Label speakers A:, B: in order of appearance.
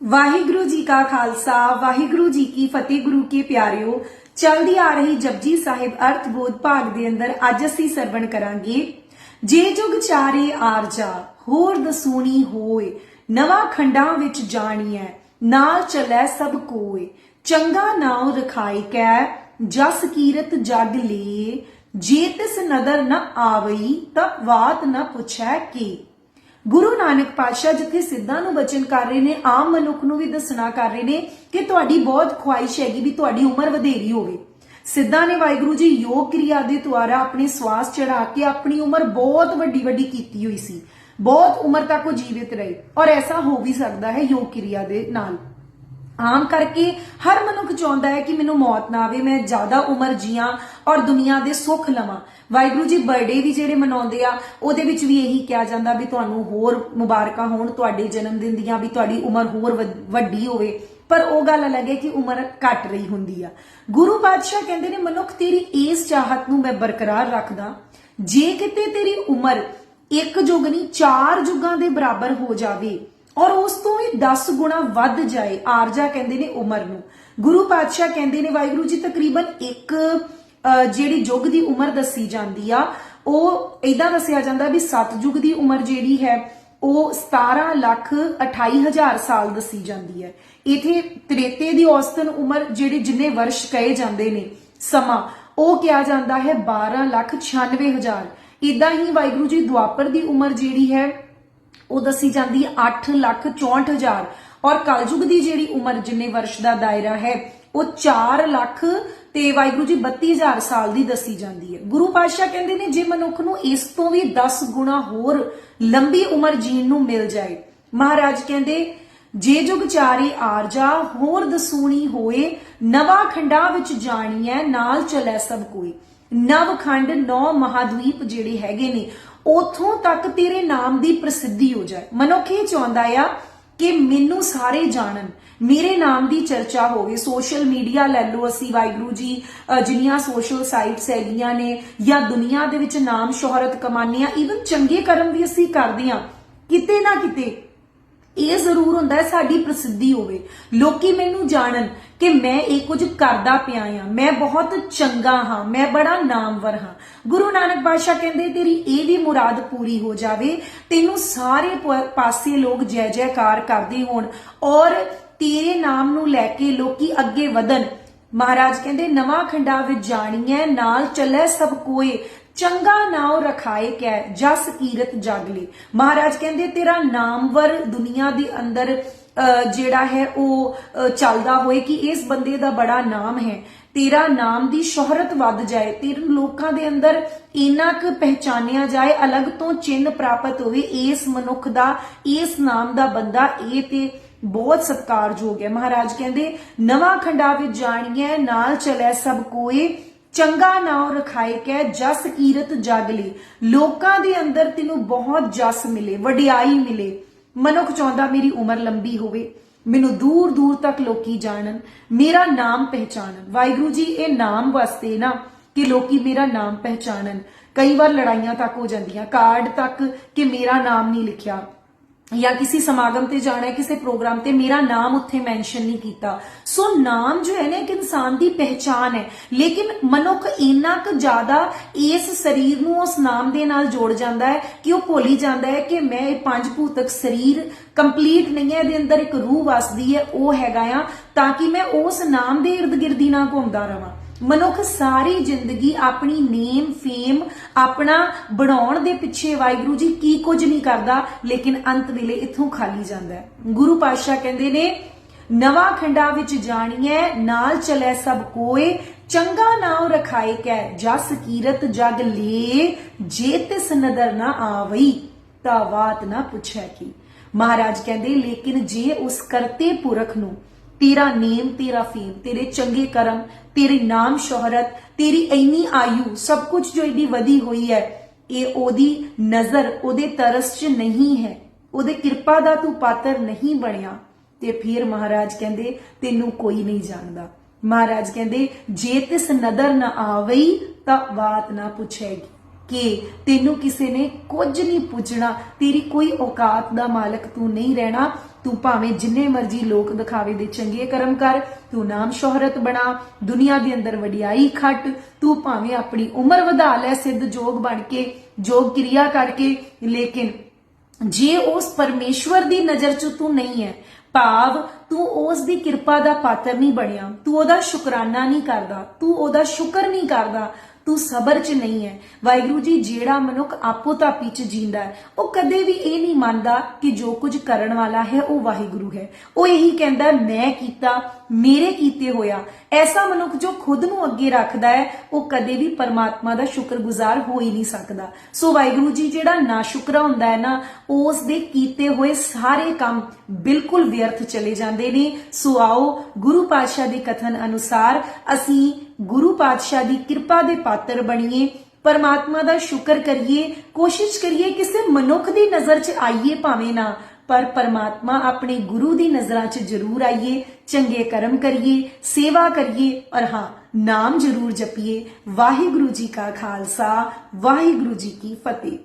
A: ਵਾਹਿਗੁਰੂ ਜੀ ਕਾ ਖਾਲਸਾ, ਵਾਹਿਗੁਰੂ ਜੀ ਕੀ ਫਤਿਹ, ਗੁਰੂ ਕੇ ਪਿਆਰਿਓ। ਚਲਦੀ ਆ ਰਹੀ ਜਪਜੀ ਸਾਹਿਬ ਅਰਥ ਬੋਧ ਭਾਗ ਦੇ ਅੰਦਰ ਅੱਜ ਅਸੀਂ ਸਰਵਣ ਕਰਾਂਗੇ। ਜੇ ਜੁਗ ਚਾਰੇ ਆਰਜਾ, ਹੋਰ ਦਸੂਣੀ ਹੋਏ, ਨਵਾਂ ਖੰਡਾਂ ਵਿੱਚ ਜਾਣੀਐ, ਨਾਲ ਚਲੈ ਸਭ ਕੋਏ। ਚੰਗਾ ਨਾਉ ਰਖਾਈ ਕੈ, ਜਸ ਕੀਰਤ ਜਗ ਲੇ। ਜੇ ਤਿਸ ਨਦਰ ਨ ਆਵਈ ਤਾਂ ਬਾਤ ਨ ਪੁੱਛੈ ਕੀ। ਗੁਰੂ ਨਾਨਕ ਪਾਤਸ਼ਾਹ ਜਿੱਥੇ ਸਿੱਧਾਂ ਨੂੰ ਬਚਨ ਕਰ ਰਹੇ ਨੇ, ਆਮ ਮਨੁੱਖ ਨੂੰ ਵੀ ਦੱਸਣਾ ਕਰ ਰਹੇ ਨੇ ਕਿ ਤੁਹਾਡੀ ਬਹੁਤ ਖੁਆਇਸ਼ ਹੈਗੀ ਵੀ ਤੁਹਾਡੀ ਉਮਰ ਵਧੇਰੀ ਹੋਵੇ। ਸਿੱਧਾਂ ਨੇ ਵਾਹਿਗੁਰੂ ਜੀ ਯੋਗ ਕਿਰਿਆ ਦੇ ਦੁਆਰਾ ਆਪਣੇ ਸਵਾਸ ਚੜਾ ਕੇ ਆਪਣੀ ਉਮਰ ਬਹੁਤ ਵੱਡੀ ਵੱਡੀ ਕੀਤੀ ਹੋਈ ਸੀ। ਬਹੁਤ ਉਮਰ ਤੱਕ ਉਹ ਜੀਵਿਤ ਰਹੇ ਔਰ ਐਸਾ ਹੋ ਵੀ ਸਕਦਾ ਹੈ ਯੋਗ ਕਿਰਿਆ ਦੇ ਨਾਲ। ਆਮ ਕਰਕੇ ਹਰ ਮਨੁੱਖ ਚਾਹੁੰਦਾ ਹੈ ਕਿ ਮੈਨੂੰ ਮੌਤ ਨਾ ਆਵੇ, ਮੈਂ ਜ਼ਿਆਦਾ ਉਮਰ ਜੀਆਂ ਔਰ ਦੁਨੀਆ ਦੇ ਸੁੱਖ ਲਵਾਂ। ਵਾਹਿਗੁਰੂ ਜੀ ਬਰਥਡੇ ਵੀ ਜਿਹੜੇ ਮਨਾਉਂਦੇ ਆ, ਉਹਦੇ ਵਿੱਚ ਵੀ ਇਹੀ ਕਿਹਾ ਜਾਂਦਾ ਵੀ ਤੁਹਾਨੂੰ ਹੋਰ ਮੁਬਾਰਕਾਂ ਹੋਣ, ਤੁਹਾਡੇ ਜਨਮ ਦਿਨ ਦੀਆਂ ਵੀ ਤੁਹਾਡੀ ਉਮਰ ਹੋਰ ਵ- ਵੱਡੀ ਹੋਵੇ। ਪਰ ਉਹ ਗੱਲ ਅਲੱਗ ਹੈ ਕਿ ਉਮਰ ਘਟ ਰਹੀ ਹੁੰਦੀ ਆ। ਗੁਰੂ ਪਾਤਸ਼ਾਹ ਕਹਿੰਦੇ ਨੇ, ਮਨੁੱਖ ਤੇਰੀ ਇਸ ਚਾਹਤ ਨੂੰ ਮੈਂ ਬਰਕਰਾਰ ਰੱਖਦਾ, ਜੇ ਕਿਤੇ ਤੇਰੀ ਉਮਰ ਇੱਕ ਯੁੱਗ ਨਹੀਂ, ਚਾਰ ਯੁੱਗਾਂ ਦੇ ਬਰਾਬਰ ਹੋ ਜਾਵੇ ਔਰ ਉਸ ਤੋਂ ਵੀ 10 ਗੁਣਾ ਵੱਧ ਜਾਏ, ਆਰਜਾ ਕਹਿੰਦੇ ਨੇ ਉਮਰ ਨੂੰ। ਗੁਰੂ ਪਾਤਸ਼ਾਹ ਕਹਿੰਦੇ ਨੇ, ਵਾਹਿਗੁਰੂ ਜੀ, ਤਕਰੀਬਨ ਇੱਕ ਜਿਹੜੀ ਯੁੱਗ ਦੀ ਉਮਰ ਦੱਸੀ ਜਾਂਦੀ ਆ, ਉਹ ਇਦਾਂ ਦੱਸਿਆ ਜਾਂਦਾ ਵੀ ਸਤਜੁਗ ਦੀ ਉਮਰ ਜਿਹੜੀ ਹੈ, ਉਹ 17 ਲੱਖ 28 ਹਜ਼ਾਰ ਸਾਲ ਦੱਸੀ ਜਾਂਦੀ ਹੈ। ਇਥੇ ਤ੍ਰੇਤੇ ਦੀ ਔਸਤਨ ਉਮਰ ਜਿਹੜੇ ਜਿੰਨੇ ਵਰਸ਼ ਕਹੇ ਜਾਂਦੇ ਨੇ, ਸਮਾਂ, ਉਹ ਕਿਹਾ ਜਾਂਦਾ ਹੈ 12 ਲੱਖ 96 ਹਜ਼ਾਰ। ਇਦਾਂ ਹੀ ਵਾਹਿਗੁਰੂ ਜੀ, ਦੁਆਪਰ ਦੀ ਉਮਰ ਜਿਹੜੀ ਹੈ ਉਹ ਦੱਸੀ ਜਾਂਦੀ ਹੈ 8 ਲੱਖ 64 ਹਜ਼ਾਰ। ਔਰ ਕਲਯੁਗ ਦੀ ਜਿਹੜੀ ਉਮਰ ਜਿੰਨੇ ਵਰਸ਼ ਦਾ ਦਾਇਰਾ ਹੈ, ਉਹ 4 ਲੱਖ ਤੇ ਵਾਹਿਗੁਰੂ ਜੀ 32000 ਸਾਲ ਦੀ ਦੱਸੀ ਜਾਂਦੀ ਹੈ। ਗੁਰੂ ਪਾਤਸ਼ਾਹ ਕਹਿੰਦੇ ਨੇ, ਜੇ ਮਨੁੱਖ ਨੂੰ ਇਸ ਤੋਂ ਵੀ 10 ਗੁਣਾ ਹੋਰ ਲੰਬੀ ਉਮਰ ਜੀਣ ਨੂੰ ਮਿਲ ਜਾਏ, ਮਹਾਰਾਜ ਕਹਿੰਦੇ, ਜੇ ਜੁਗ ਚਾਰੇ ਆਰਜਾ ਹੋਰ ਦਸੂਣੀ ਹੋਏ, ਨਵਾਂ ਖੰਡਾ ਵਿੱਚ ਜਾਣੀ ਹੈ ਨਾਲ ਚੱਲੈ ਸਭ ਕੋਈ। ਨਵ ਖੰਡ ਨੌ ਮਹਾਦਵੀਪ ਜਿਹੜੇ ਹੈਗੇ ਨੇ ਉਥੋਂ ਤੱਕ ਤੇਰੇ ਨਾਮ ਦੀ ਪ੍ਰਸਿੱਧੀ ਹੋ ਜਾਏ। ਮਨੁੱਖ ਇਹ ਚਾਹੁੰਦਾ ਆ ਕਿ ਮੈਨੂੰ ਸਾਰੇ ਜਾਣਨ। ਮੇਰੇ ਨਾਮ ਦੀ ਚਰਚਾ ਹੋਵੇ। ਸੋਸ਼ਲ ਮੀਡੀਆ ਲੈ ਲਓ ਅਸੀਂ, ਵਾਹਿਗੁਰੂ ਜੀ। ਜਿੰਨੀਆਂ ਸੋਸ਼ਲ ਸਾਈਟਸ ਹੈਗੀਆਂ ਨੇ ਜਾਂ ਦੁਨੀਆ ਦੇ ਵਿੱਚ ਨਾਮ ਸ਼ੋਹਰਤ ਕਮਾਉਂਦੇ ਆ ਈਵਨ ਚੰਗੇ ਕਰਮ ਵੀ ਅਸੀਂ ਕਰਦੇ ਆ। ਕਿਤੇ ਨਾ ਕਿਤੇ ਇਹ ਜ਼ਰੂਰ ਹੁੰਦਾ ਹੈ ਸਾਡੀ ਪ੍ਰਸਿੱਧੀ ਹੋਵੇ। ਲੋਕੀ ਮੈਨੂੰ ਜਾਣਨ ਕਿ ਮੈਂ ਇਹ ਕੁਝ ਕਰਦਾ ਪਿਆ ਆ ਮੈਂ ਬਹੁਤ ਚੰਗਾ ਹਾਂ। ਮੈਂ ਬੜਾ ਨਾਮਵਰ ਹਾਂ। ਗੁਰੂ ਨਾਨਕ ਪਾਤਸ਼ਾਹ ਕਹਿੰਦੇ, ਤੇਰੀ ਇਹ ਵੀ ਮੁਰਾਦ ਪੂਰੀ ਹੋ ਜਾਵੇ। ਤੈਨੂੰ ਸਾਰੇ ਪਾਸੇ ਲੋਕ ਜੈ ਜੈਕਾਰ ਕਰਦੇ ਹੋਣ ਔਰ ਤੇਰੇ ਨਾਮ ਨੂੰ ਲੈ ਕੇ ਲੋਕੀ ਅੱਗੇ ਵਧਣ। ਮਹਾਰਾਜ ਕਹਿੰਦੇ, ਨਵਾਂ ਖੰਡਾ ਵਿੱਚ ਜਾਣੀਐ, ਨਾਲ ਚੱਲੇ ਸਭ ਕੋਏ। ਚੰਗਾ ਨਾਉ ਰਖਾਏ ਕੈ, ਜਸ ਕੀਰਤ ਜਾਗਲੇ ਮਹਾਰਾਜ ਕਹਿੰਦੇ, ਤੇਰਾ ਨਾਮਵਰ ਦੁਨੀਆ ਦੇ ਅੰਦਰ ਜਿਹੜਾ ਹੈ, ਉਹ ਚੱਲਦਾ ਹੋਏ ਕਿ ਇਸ ਬੰਦੇ ਦਾ ਬੜਾ ਨਾਮ ਹੈ। ਤੇਰਾ ਨਾਮ ਦੀ ਸ਼ੋਹਰਤ ਵੱਧ ਜਾਏ। ਤੇਰੇ ਲੋਕਾਂ ਦੇ ਅੰਦਰ ਇੰਨਾ ਕੁ ਪਹਿਚਾਨਿਆ ਜਾਏ, ਅਲੱਗ ਤੋਂ ਚਿੰਨ ਪ੍ਰਾਪਤ ਹੋਵੇ, ਇਸ ਮਨੁੱਖ ਦਾ, ਇਸ ਨਾਮ ਦਾ ਬੰਦਾ ਇਹ ਤੇ ਬਹੁਤ ਸਤਿਕਾਰਯੋਗ ਹੈ। ਮਹਾਰਾਜ ਕਹਿੰਦੇ, ਨਵਾਂ ਖੰਡਾ ਵਿੱਚ ਜਾਣੀਐ, ਨਾਲ ਚਲੇ ਸਭ ਕੋਏ। ਚੰਗਾ ਨਾਉ ਰਖਾਏ ਕੈ ਜਸ ਕੀਰਤ ਜਾਗਲੇ ਲੋਕਾਂ ਦੇ ਅੰਦਰ ਤੈਨੂੰ ਬਹੁਤ ਜਸ ਮਿਲੇ, ਵਡਿਆਈ ਮਿਲੇ। ਮਨੁੱਖ ਚਾਹੁੰਦਾ ਮੇਰੀ ਉਮਰ ਲੰਬੀ ਹੋਵੇ। ਮੈਨੂੰ ਦੂਰ ਦੂਰ ਤੱਕ ਲੋਕੀ ਜਾਣਨ, ਮੇਰਾ ਨਾਮ ਪਹਿਚਾਨਣ। ਵਾਹਿਗੁਰੂ ਜੀ, ਇਹ ਨਾਮ ਵਾਸਤੇ ਨਾ ਕਿ ਲੋਕੀ ਮੇਰਾ ਨਾਮ ਪਹਿਚਾਨਣ। ਕਈ ਵਾਰ ਲੜਾਈਆਂ ਤੱਕ ਹੋ ਜਾਂਦੀਆਂ, ਕਾਰਡ ਤੱਕ ਕਿ ਮੇਰਾ ਨਾਮ ਨਹੀਂ ਲਿਖਿਆ। ਜਾਂ ਕਿਸੇ ਸਮਾਗਮ ਤੇ ਜਾਣਾ ਹੈ, ਕਿਸੇ ਪ੍ਰੋਗਰਾਮ ਤੇ, ਮੇਰਾ ਨਾਮ ਉੱਥੇ ਮੈਂਸ਼ਨ ਨਹੀਂ ਕੀਤਾ। ਸੋ ਨਾਮ ਜੋ ਹੈ ਨਾ, ਇੱਕ ਇਨਸਾਨ ਦੀ ਪਹਿਚਾਨ ਹੈ। ਲੇਕਿਨ ਮਨੁੱਖ ਇੰਨਾ ਕੁ ਜ਼ਿਆਦਾ ਇਸ ਸਰੀਰ ਨੂੰ, ਉਸ ਨਾਮ ਦੇ ਨਾਲ ਜੋੜ ਜਾਂਦਾ ਹੈ ਕਿ ਉਹ ਭੁੱਲ ਹੀ ਜਾਂਦਾ ਹੈ ਕਿ ਮੈਂ ਇਹ ਪੰਜ ਭੂਤਕ ਸਰੀਰ ਕੰਪਲੀਟ ਨਹੀਂ ਹੈ, ਇਹਦੇ ਅੰਦਰ ਇੱਕ ਰੂਹ ਵਸਦੀ ਹੈ, ਉਹ ਹੈਗਾ ਆ, ਤਾਂ ਕਿ ਮੈਂ ਉਸ ਨਾਮ ਦੇ ਇਰਦ ਗਿਰਦੀ ਨਾ ਘੁੰਮਦਾ ਰਵਾਂ। ਮਨੁੱਖ ਸਾਰੀ ਜ਼ਿੰਦਗੀ ਆਪਣੀ ਨੇਮ, ਫੇਮ, ਆਪਣਾ ਬਣਾਉਣ ਦੇ ਪਿੱਛੇ ਵਾਹਿਗੁਰੂ ਜੀ ਕੀ ਕੁਝ ਨਹੀਂ ਕਰਦਾ, ਲੇਕਿਨ ਅੰਤ ਵੇਲੇ ਇੱਥੋਂ ਖਾਲੀ ਜਾਂਦਾ ਹੈ। ਗੁਰੂ ਪਾਤਸ਼ਾਹ ਕਹਿੰਦੇ ਨੇ, ਨਵਾਂ ਖੰਡਾ ਵਿੱਚ ਜਾਣੀਐ ਨਾਲ ਚਲੇ ਸਭ ਕੋਏ, ਚੰਗਾ ਨਾਉ ਰਖਾਏ ਕੈ, ਜਸ ਕੀਰਤ ਜਗ ਲੇ, ਜੇ ਤਿਸ ਨਦਰ ਨਾ ਆਵਈ, ਤਾਂ ਬਾਤ ਨਾ ਪੁੱਛੈ ਕੀ। ਮਹਾਰਾਜ ਕਹਿੰਦੇ, ਲੇਕਿਨ ਜੇ ਉਸ ਕਰਤੇ ਪੁਰਖ ਨੂੰ ਤੇਰਾ ਨੇਮ, ਤੇਰਾ ਫੇਮ, ਤੇਰੇ ਚੰਗੇ ਕਰਮ, ਤੇਰੇ ਨਾਮ ਸ਼ੋਹਰਤ, ਤੇਰੀ ਇੰਨੀ ਆਯੂ, ਸਭ ਕੁਝ ਜੋ ਇਹਦੀ ਵਧੀ ਹੋਈ ਹੈ, ਇਹ ਉਹਦੀ ਨਜ਼ਰ, ਉਹਦੇ ਤਰਸ 'ਚ ਨਹੀਂ ਹੈ। ਉਹਦੇ ਕਿਰਪਾ ਦਾ ਤੂੰ ਪਾਤਰ ਨਹੀਂ ਬਣਿਆ। ਤੇ ਫਿਰ ਮਹਾਰਾਜ ਕਹਿੰਦੇ, ਤੈਨੂੰ ਕੋਈ ਨਹੀਂ ਜਾਣਦਾ। ਮਹਾਰਾਜ ਕਹਿੰਦੇ, ਜੇ ਤਿਸ ਨਦਰ ਨਾ ਆਵਈ, ਤਾਂ ਬਾਤ ਨਾ ਪੁੱਛੇਗੀ। ਕਿ ਤੈਨੂੰ ਕਿਸੇ ਨੇ ਕੁਝ ਨਹੀਂ ਪੁੱਛਣਾ, ਤੇਰੀ ਕੋਈ ਔਕਾਤ ਦਾ ਮਾਲਕ ਤੂੰ ਨਹੀਂ ਰਹਿਣਾ। ਤੂੰ ਭਾਵੇਂ ਜਿੰਨੇ ਮਰਜ਼ੀ ਲੋਕ ਦਿਖਾਵੇ ਦੇ ਚੰਗੇ ਕਰਮ ਕਰ, ਤੂੰ ਨਾਮ ਸ਼ੋਹਰਤ ਬਣਾ, ਦੁਨੀਆ ਦੇ ਅੰਦਰ ਵਡਿਆਈ ਖੱਟ, ਤੂੰ ਭਾਵੇਂ ਆਪਣੀ ਉਮਰ ਵਧਾ ਲੈ ਸਿੱਧ ਜੋਗ ਬਣ ਕੇ, ਜੋਗ ਕਿਰਿਆ ਕਰਕੇ, ਲੇਕਿਨ ਜੇ ਉਸ ਪਰਮੇਸ਼ਵਰ ਦੀ ਨਜ਼ਰ 'ਚ ਤੂੰ ਨਹੀਂ ਹੈ, ਭਾਵ ਤੂੰ ਉਸ ਦੀ ਕਿਰਪਾ ਦਾ ਪਾਤਰ ਨਹੀਂ ਬਣਿਆ, ਤੂੰ ਉਹਦਾ ਸ਼ੁਕਰਾਨਾ ਨਹੀਂ ਕਰਦਾ, ਤੂੰ ਉਹਦਾ ਸ਼ੁਕਰ ਨਹੀਂ ਕਰਦਾ ਤੂੰ ਸਬਰ 'ਚ ਨਹੀਂ ਹੈ ਵਾਹਿਗੁਰੂ ਜੀ, ਜਿਹੜਾ ਮਨੁੱਖ ਆਪੋ ਤਾਪੀ 'ਚ ਜੀਂਦਾ ਹੈ ਉਹ ਕਦੇ ਵੀ ਇਹ ਨਹੀਂ ਮੰਨਦਾ ਕਿ ਜੋ ਕੁਝ ਕਰਨ ਵਾਲਾ ਹੈ, ਉਹ ਵਾਹਿਗੁਰੂ ਹੈ। ਉਹ ਇਹੀ ਕਹਿੰਦਾ, ਮੈਂ ਕੀਤਾ, ਮੇਰੇ ਕੀਤੇ ਹੋਇਆ। ਐਸਾ ਮਨੁੱਖ ਜੋ ਖੁਦ ਨੂੰ ਅੱਗੇ ਰੱਖਦਾ ਹੈ ਉਹ ਕਦੇ ਵੀ ਪਰਮਾਤਮਾ ਦਾ ਸ਼ੁਕਰਗੁਜ਼ਾਰ ਹੋ ਹੀ ਨਹੀਂ ਸਕਦਾ। ਸੋ ਵਾਹਿਗੁਰੂ ਜੀ, ਜਿਹੜਾ ਨਾਸ਼ੁਕਰਾ ਹੁੰਦਾ ਹੈ ਨਾ, ਉਸ ਦੇ ਕੀਤੇ ਹੋਏ ਸਾਰੇ ਕੰਮ ਬਿਲਕੁਲ ਵਿਅਰਥ ਚਲੇ ਜਾਂਦੇ ਨੇ। ਸੋ ਆਓ, ਗੁਰੂ ਪਾਤਸ਼ਾਹ ਦੇ ਕਥਨ ਅਨੁਸਾਰ ਅਸੀਂ ਗੁਰੂ ਪਾਤਸ਼ਾਹ ਦੀ ਕਿਰਪਾ ਦੇ ਪਾਤਰ ਬਣੀਏ, ਪਰਮਾਤਮਾ ਦਾ ਸ਼ੁਕਰ ਕਰੀਏ, ਕੋਸ਼ਿਸ਼ ਕਰੀਏ ਕਿਸੇ ਮਨੁੱਖ ਦੀ ਨਜ਼ਰ 'ਚ ਆਈਏ ਭਾਵੇਂ ਨਾ, ਪਰ ਪਰਮਾਤਮਾ ਆਪਣੇ ਗੁਰੂ ਦੀ ਨਜ਼ਰਾਂ 'ਚ ਜ਼ਰੂਰ ਆਈਏ, ਚੰਗੇ ਕਰਮ ਕਰੀਏ, ਸੇਵਾ ਕਰੀਏ ਔਰ ਹਾਂ, ਨਾਮ ਜ਼ਰੂਰ ਜਪੀਏ। ਵਾਹਿਗੁਰੂ ਜੀ ਕਾ ਖਾਲਸਾ, ਵਾਹਿਗੁਰੂ ਜੀ ਕੀ ਫਤਿਹ।